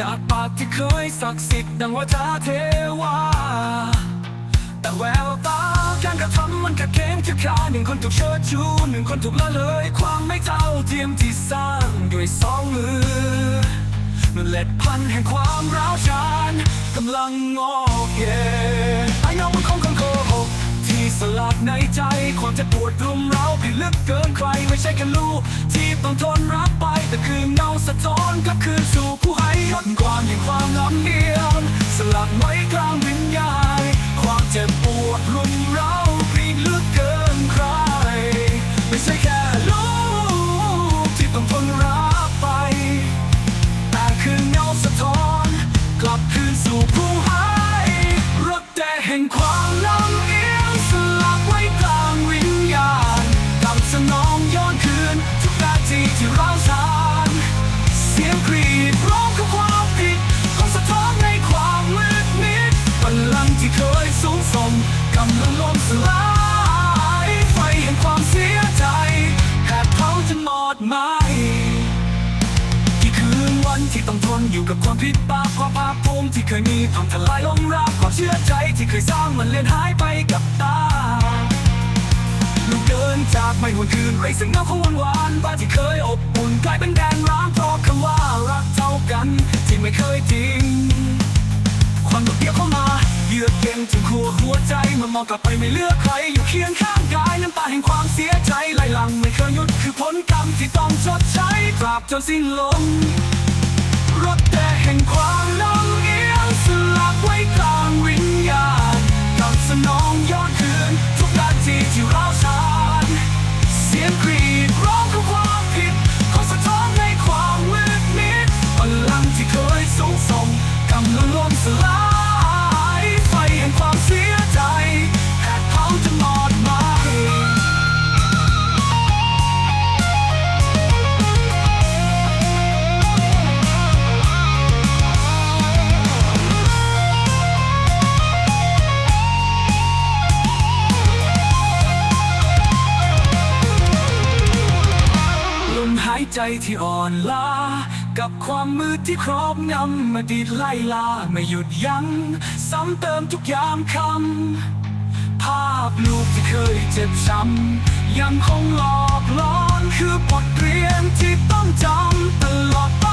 จากปากที่เคยศักดิ์สิทธิ์ดังว่าจาเทวา แต่แววตาการกระทำมันขัดแย้งคือขาหนึ่งคนถูกเชิดชูหนึ่งคนถูกละเลย ความไม่เท่าเทียมที่สร้างด้วยสองมือเมื่อเล็ดพันแห่งความร้าวฉานกำลังงอกเย่ไอ้เงมันคงคงโกหกที่สลักในใจความเจ็บปวดรุมเร้าผิดลึกเกินใครไม่ใช่แค่ลูกที่ต้องทนรับไปแต่คือะท้อนกลับคืนสู่ผู้ให้ยดความแห่งความลำเอียงสลักไว้กลาง อยู่กับความผิดบาปความภาคภูมิที่เคยมีพังทลายลงราบความเชื่อใจที่เคยสร้างมันเลือนหายไปกับตาลูกเดินจากไม่หวนคืนไรซึ่งเงาของวันวานบ้านที่เคยอบอุ่นกลายเป็นแดนร้างเพราะคำว่ารักเท่ากัน ที่ไม่เคยทิ้งความโดดเดี่ยวเข้ามาเยือกเย็นถึงหัวหัวใจเมื่อมองกลับไปไม่เลือกใครอยู่เคียงข้างกายน้ำตาแห่งความเสียใจไหลหลังไม่เคยหยุดคือผลกรรมที่ต้องชดใช้ตราบจนสิ้นลม รถแต่แห่งความน้อง ใจที่อ่อนล้า กับความมืดที่ครอบงำมาดีดไล่ลาไม่หยุดยัง้งซ้ำเติมทุกยามคำภาพลูกที่เคยเจ็บช้ำยังคงหลอกหลอนคือบทเรียนที่ต้องจำตลอดไป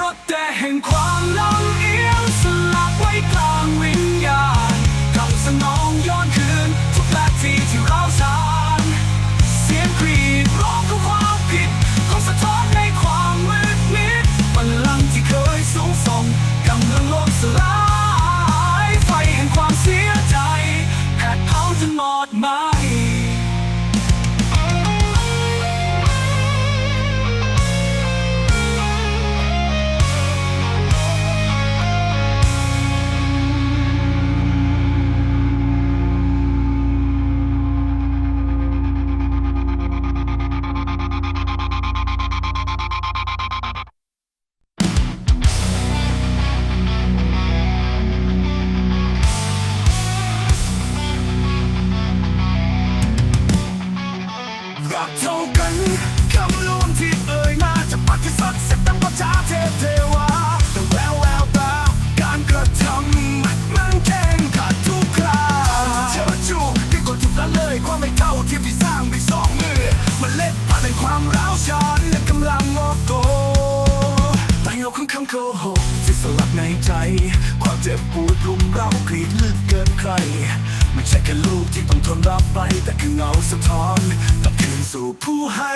รถแต่แห่งความลำเอียง คำโกหกที่สลักในใจ ความเจ็บปวดรุมเร้ากรีดลึกเกินใคร ไม่ใช่แค่ลูกที่ต้องทนรับไป แต่คือเงาสะท้อนกลับคืนสู่ผู้ให้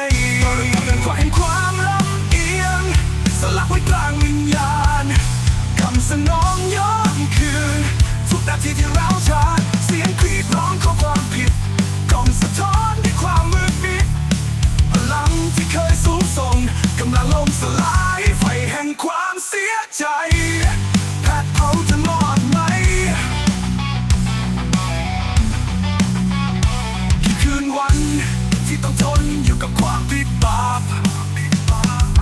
นอยู่กับความบิดบาป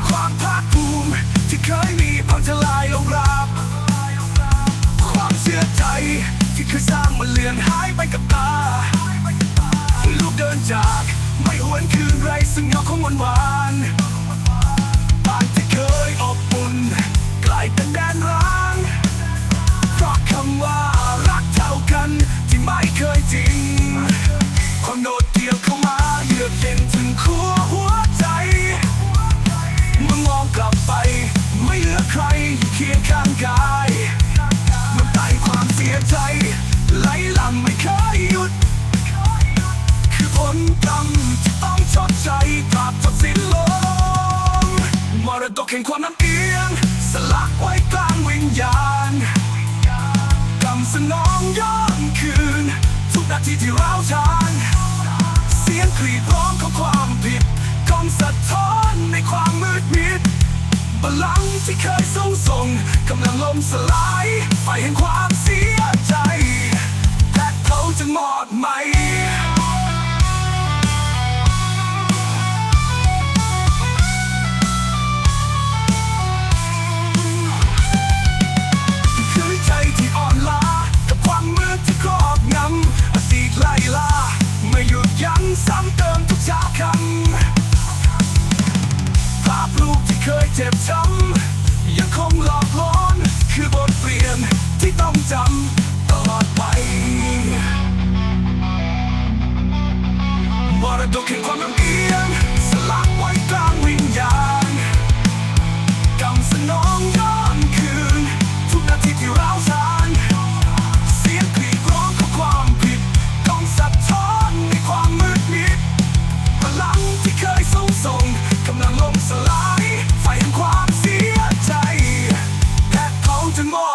ความภาคภูมิที่เคยมีพังทลายลงราบ ความเสียใจที่เคยสร้างมันเลือนหายไปกับตา ลูกเดินจากไม่หวนคืนไรซึ่งเงาของวันวาน แห่งความน้ำเอียง สลักไว้กลางวิญญาณกำสนองย้อนคืน ทุกนาทีที่เราชานเสียงกรีดร้องของความผิดกองสะท้อนในความมืดมิดบัลลังที่เคยสูงส่งกำลังล่มสลายไฟแห่งความเสียใจ จำตลอดไปมรดกแห่งความลำเอียงสลักไว้กลางวิญญาณกำสนองย้อนคืน ทุกนาทีที่เราสานเสียงกรีดร้องของความผิดต้องสะท้อนในความมืดมิดพลังที่เคยส่งส่งกำลังลมสลายไฟแห่งความเสียใจแดดเผาจนมอ